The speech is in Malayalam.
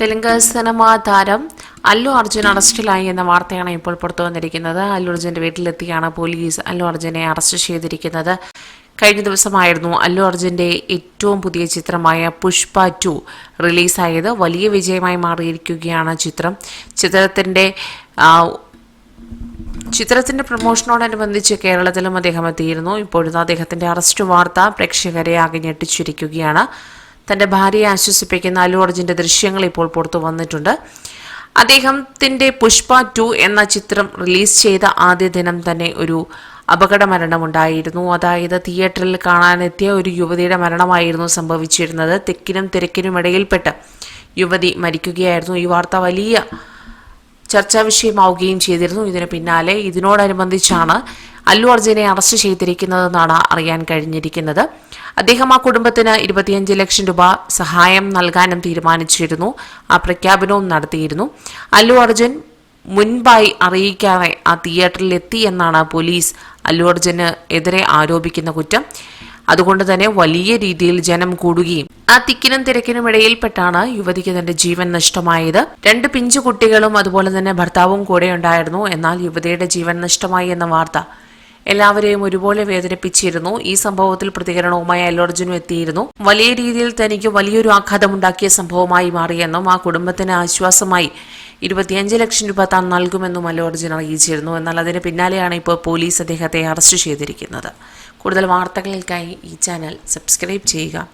തെലുങ്ക് സിനിമാ താരം അല്ലു അർജുൻ അറസ്റ്റിലായി എന്ന വാർത്തയാണ് ഇപ്പോൾ പുറത്തു വന്നിരിക്കുന്നത്. അല്ലു അർജുന്റെ വീട്ടിലെത്തിയാണ് പോലീസ് അല്ലു അർജുനെ അറസ്റ്റ് ചെയ്തിരിക്കുന്നത്. കഴിഞ്ഞ ദിവസമായിരുന്നു അല്ലു അർജുന്റെ ഏറ്റവും പുതിയ ചിത്രമായ പുഷ്പ ടു റിലീസായത്. വലിയ വിജയമായി മാറിയിരിക്കുകയാണ് ചിത്രം. ചിത്രത്തിന്റെ ചിത്രത്തിന്റെ പ്രൊമോഷനോടനുബന്ധിച്ച് കേരളത്തിലും അദ്ദേഹം എത്തിയിരുന്നു. ഇപ്പോഴത്തെ അദ്ദേഹത്തിന്റെ അറസ്റ്റ് വാർത്ത പ്രേക്ഷകരെ ആകെ ഞെട്ടിച്ചിരിക്കുകയാണ്. തന്റെ ഭാര്യയെ ആശ്വസിപ്പിക്കുന്ന അല്ലു അർജുന്റെ ദൃശ്യങ്ങൾ ഇപ്പോൾ പുറത്തു വന്നിട്ടുണ്ട്. അദ്ദേഹത്തിന്റെ പുഷ്പ ടു എന്ന ചിത്രം റിലീസ് ചെയ്ത ആദ്യ ദിനം തന്നെ ഒരു അപകട മരണമുണ്ടായിരുന്നു. അതായത് തിയേറ്ററിൽ കാണാനെത്തിയ ഒരു യുവതിയുടെ മരണമായിരുന്നു സംഭവിച്ചിരുന്നത്. തെക്കിനും തിരക്കിനും ഇടയിൽപ്പെട്ട് യുവതി മരിക്കുകയായിരുന്നു. ഈ വാർത്ത വലിയ ചർച്ചാ വിഷയമാവുകയും ചെയ്തിരുന്നു. ഇതിന് പിന്നാലെ ഇതിനോടനുബന്ധിച്ചാണ് അല്ലു അർജുനെ അറസ്റ്റ് ചെയ്തിരിക്കുന്നതെന്നാണ് അറിയാൻ കഴിഞ്ഞിരിക്കുന്നത്. അദ്ദേഹം ആ കുടുംബത്തിന് ഇരുപത്തിയഞ്ച് ലക്ഷം രൂപ സഹായം നൽകാനും തീരുമാനിച്ചിരുന്നു. ആ പ്രഖ്യാപനവും നടത്തിയിരുന്നു. അല്ലു അർജുൻ മുൻപായി അറിയിക്കാതെ ആ തിയേറ്ററിൽ എത്തി എന്നാണ് പോലീസ് അല്ലു അർജുന് എതിരെ ആരോപിക്കുന്ന കുറ്റം. അതുകൊണ്ട് തന്നെ വലിയ രീതിയിൽ ജനം കൂടുകയും ആ തിക്കിനും തിരക്കിനും ഇടയിൽപ്പെട്ടാണ് യുവതിക്ക് തന്റെ ജീവൻ നഷ്ടമായത്. രണ്ട് പിഞ്ചു കുട്ടികളും അതുപോലെ തന്നെ ഭർത്താവും കൂടെ ഉണ്ടായിരുന്നു. എന്നാൽ യുവതിയുടെ ജീവൻ നഷ്ടമായി എന്ന വാർത്ത എല്ലാവരെയും ഒരുപോലെ വേദനിപ്പിച്ചിരുന്നു. ഈ സംഭവത്തിൽ പ്രതികരണവുമായി അല്ലോർജുനും എത്തിയിരുന്നു. വലിയ രീതിയിൽ തനിക്ക് വലിയൊരു ആഘാതമുണ്ടാക്കിയ സംഭവമായി മാറിയെന്നും ആ കുടുംബത്തിന് ആശ്വാസമായി ഇരുപത്തിയഞ്ച് ലക്ഷം രൂപ താൻ നൽകുമെന്നും അല്ലു അർജുൻ അറിയിച്ചിരുന്നു. എന്നാൽ അതിന് പിന്നാലെയാണ് ഇപ്പോൾ പോലീസ് അദ്ദേഹത്തെ അറസ്റ്റ് ചെയ്തിരിക്കുന്നത്. കൂടുതൽ വാർത്തകൾക്കായി ഈ ചാനൽ സബ്സ്ക്രൈബ് ചെയ്യുക.